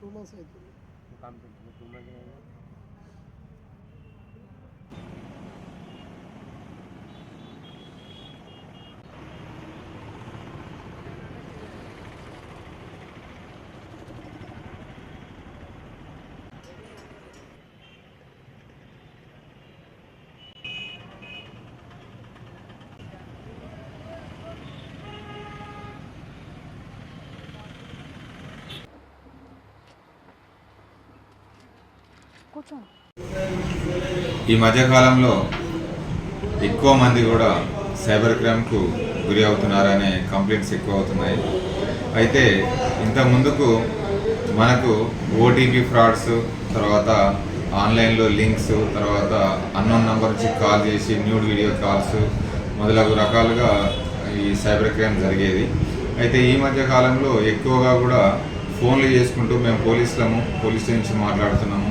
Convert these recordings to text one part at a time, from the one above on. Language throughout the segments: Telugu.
టూ మంత్స్ అవుతుంది. కంప్లీట్ టూ మంత్స్ ఈ మధ్యకాలంలో ఎక్కువ మంది కూడా సైబర్ క్రైమ్కు గురి అవుతున్నారనే కంప్లైంట్స్ ఎక్కువ అవుతున్నాయి. అయితే ఇంత ముందుకు మనకు ఓటీపీ ఫ్రాడ్స్ తర్వాత ఆన్లైన్లో లింక్స్ తర్వాత అన్నోన్ నంబర్ నుంచి కాల్ చేసి న్యూడ్ వీడియో కాల్స్ మొదలగు రకాలుగా ఈ సైబర్ క్రైమ్ జరిగేది. అయితే ఈ మధ్య కాలంలో ఎక్కువగా కూడా ఫోన్లు చేసుకుంటూ మేము పోలీసులము పోలీస్ నుంచి మాట్లాడుతున్నాము.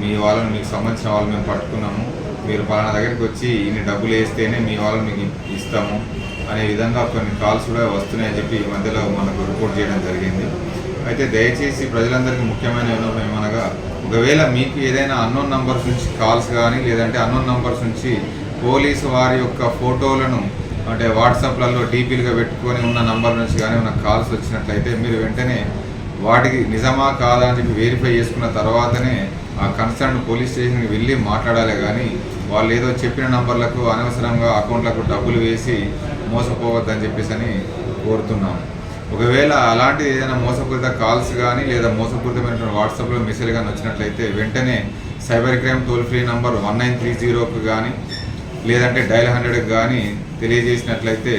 మీ వాళ్ళని మీకు సంబంధించిన వాళ్ళు మేము పట్టుకున్నాము. మీరు పలానా దగ్గరికి వచ్చి ఇన్ని డబ్బులు వేస్తేనే మీ వాళ్ళని మీకు ఇస్తాము అనే విధంగా కొన్ని కాల్స్ కూడా వస్తున్నాయని చెప్పి ఈ మధ్యలో మనకు రిపోర్ట్ చేయడం జరిగింది. అయితే దయచేసి ప్రజలందరికీ ముఖ్యమైన వినోదం ఏమనగా ఒకవేళ మీకు ఏదైనా అన్నోన్ నంబర్స్ నుంచి కాల్స్ కానీ లేదంటే అన్నోన్ నంబర్స్ నుంచి పోలీసు వారి యొక్క ఫోటోలను అంటే వాట్సాప్లలో డీపీలుగా పెట్టుకొని ఉన్న నంబర్ నుంచి కానీ ఉన్న కాల్స్ వచ్చినట్లయితే మీరు వెంటనే వాటికి నిజమా కాదా అని చెప్పి వెరిఫై చేసుకున్న తర్వాతనే ఆ కన్సర్న్ పోలీస్ స్టేషన్కి వెళ్ళి మాట్లాడాలి కానీ వాళ్ళు ఏదో చెప్పిన నంబర్లకు అనవసరంగా అకౌంట్లకు డబ్బులు వేసి మోసపోవద్దని చెప్పేసి అని కోరుతున్నాం. ఒకవేళ అలాంటి ఏదైనా మోసపూరిత కాల్స్ కానీ లేదా మోసపూరితమైనటువంటి వాట్సాప్లో మెసేజ్ కానీ వచ్చినట్లయితే వెంటనే cyber crime toll free number one nine three జీరోకి కానీ లేదంటే డైల్ హండ్రెడ్కి కానీ తెలియజేసినట్లయితే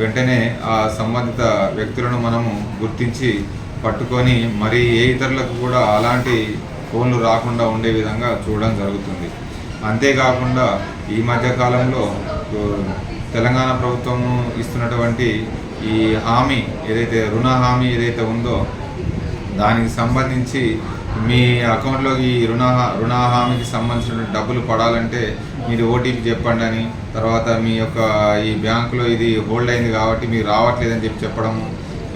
వెంటనే ఆ సంబంధిత వ్యక్తులను మనము గుర్తించి పట్టుకొని మరి ఏ ఇతరులకు కూడా అలాంటి ఫోన్లు రాకుండా ఉండే విధంగా చూడడం జరుగుతుంది. అంతేకాకుండా ఈ మధ్యకాలంలో తెలంగాణ ప్రభుత్వం ఇస్తున్నటువంటి ఈ హామీ ఏదైతే రుణ హామీ ఏదైతే ఉందో దానికి సంబంధించి మీ అకౌంట్లో ఈ రుణ రుణ హామీకి సంబంధించిన డబ్బులు పడాలంటే మీరు ఓటీపీ చెప్పండి అని తర్వాత మీ యొక్క ఈ బ్యాంకులో ఇది హోల్డ్ అయింది కాబట్టి మీరు రావట్లేదని చెప్పి చెప్పడము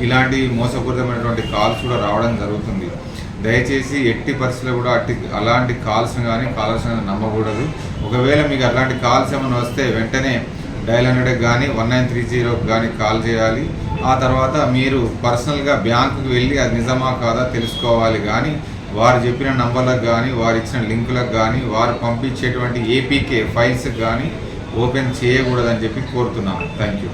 ఇలాంటి మోసపూరితమైనటువంటి కాల్స్ కూడా రావడం జరుగుతుంది. దయచేసి ఎట్టి పరిస్థితుల్లో కూడా అట్టి అలాంటి కాల్స్ కానీ కాల్స్ నమ్మకూడదు. ఒకవేళ మీకు అలాంటి కాల్స్ ఏమైనా వస్తే వెంటనే డైల్ హండ్రెడ్కి కానీ వన్ నైన్ త్రీ జీరోకి కానీ కాల్ చేయాలి. ఆ తర్వాత మీరు పర్సనల్గా బ్యాంకుకి వెళ్ళి అది నిజమా కాదా తెలుసుకోవాలి కానీ వారు చెప్పిన నంబర్లకు కానీ వారు ఇచ్చిన లింకులకు కానీ వారు పంపించేటువంటి ఏపీకే ఫైల్స్కి కానీ ఓపెన్ చేయకూడదని చెప్పి కోరుతున్నాను. Thank you